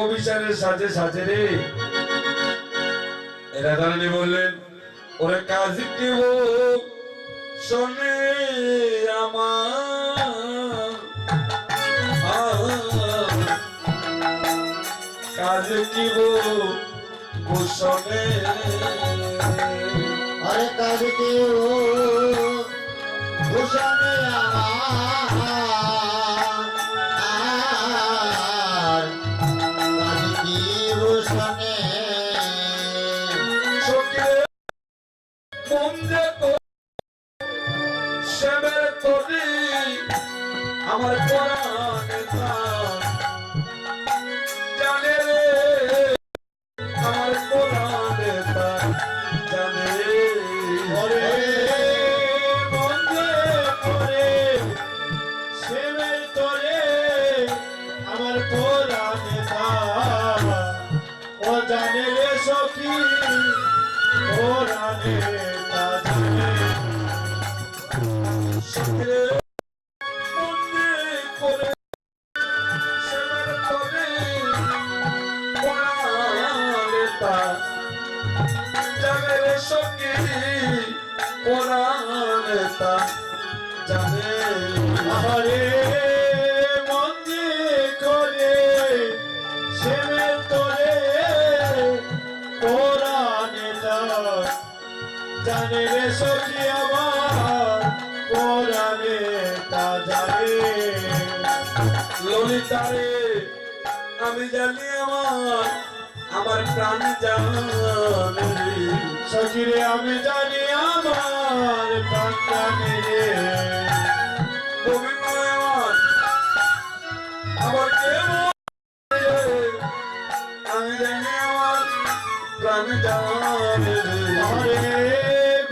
অফিসারের সাথে সাথে রে। এরা দাঁড়ানি বললেন, ওরে কাজ দিব শোনে আমার। কাজ দিব ভূষণে আরে কাজকে ও ভূষণে আমার। আমার। জানে রে আমার প্রাণ। জানে ওরে মন যে সেবে তোরে আমার নেতা ও জানে রে সখী নেতা জানে রে সখী জানে আরে মন্দি করে সেবে তোরে পোড়া নেতা জানে রে পোড়া নেতা জানে ললিতারে, আমি জানি আমার আমার প্রাণ জানে। সখিরে আমি জানি আমার প্রাণ রে। আমার কেমন আমি জানি আমার প্রাণ জানে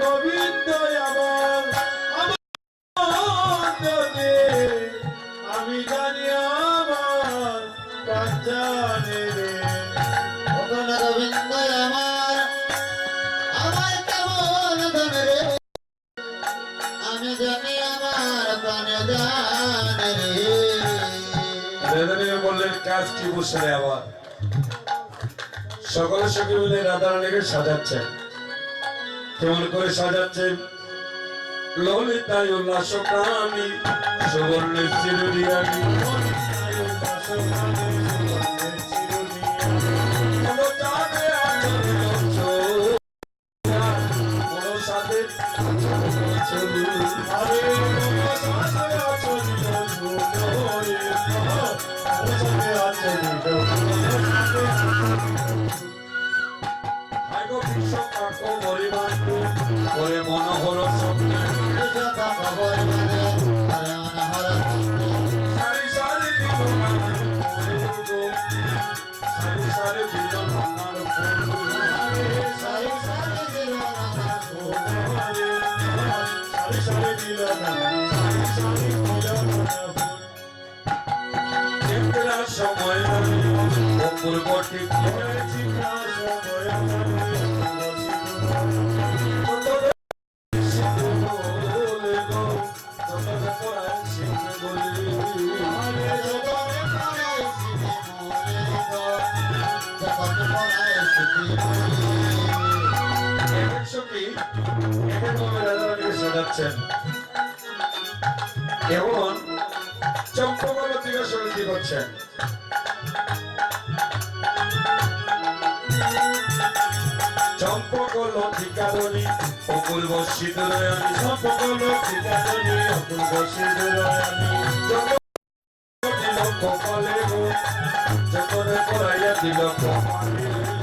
গোবিন্দ আমার আমি জানি আমার প্রাণ রেদানিয়ে বললেন, কাজ কি বসে আবার সকলে সখী মিলে রাধারানীকে সাজাচ্ছেন। কেমন করে সাজাচ্ছেন? ললিতায় উল্লাস প্রাণী, সুবর্ণের চিরুরিয়ানি সময় অপূর্ব ঠিক সাজাচ্ছেন এবং চম্পকলতিকা সঙ্গী করছেন? চম্পক লতিকা ধনী অপূর্ব শীতলয়ানী কপালে গো যতনে পড়াইয়া দিল কপালে।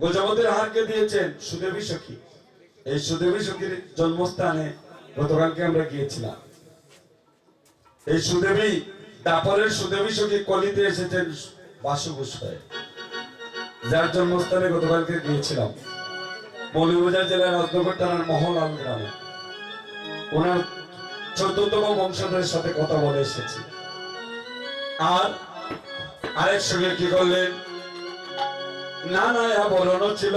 গোজামতের হারকে দিয়েছেন সুদেবী সখী। এই সুদেবী সখীর জন্মস্থানে গতকালকে আমরা গিয়েছিলাম। এই সুদেবী তারপরে সুদেবী সখী কলিতে এসেছেন বাসু গোসাই যার জন্মস্থানে গতকালকে গিয়েছিলাম। মৌলভীবাজার জেলার রত্নগর থানার মহলাল গ্রামে। ওনার চোদ্দতম বংশধরের সাথে কথা বলে এসেছি। আর আরেক সঙ্গে কি করলেন? না না বলনো ছিল।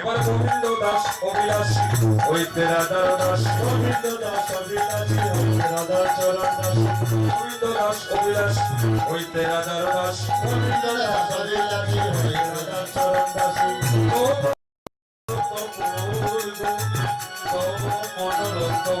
এবার গোবিন্দ দাস অভিলাষী, হইতে রাধার দাস গোবিন্দ দাস অভিলাষী, হইতে রাধার চরণ দাস গোবিন্দ দাস অভিলাষী, হইতে রাধার দাস গোবিন্দ দাস অভিলাষী হইতে রাধার চরণ দাস মনোরঞ্জন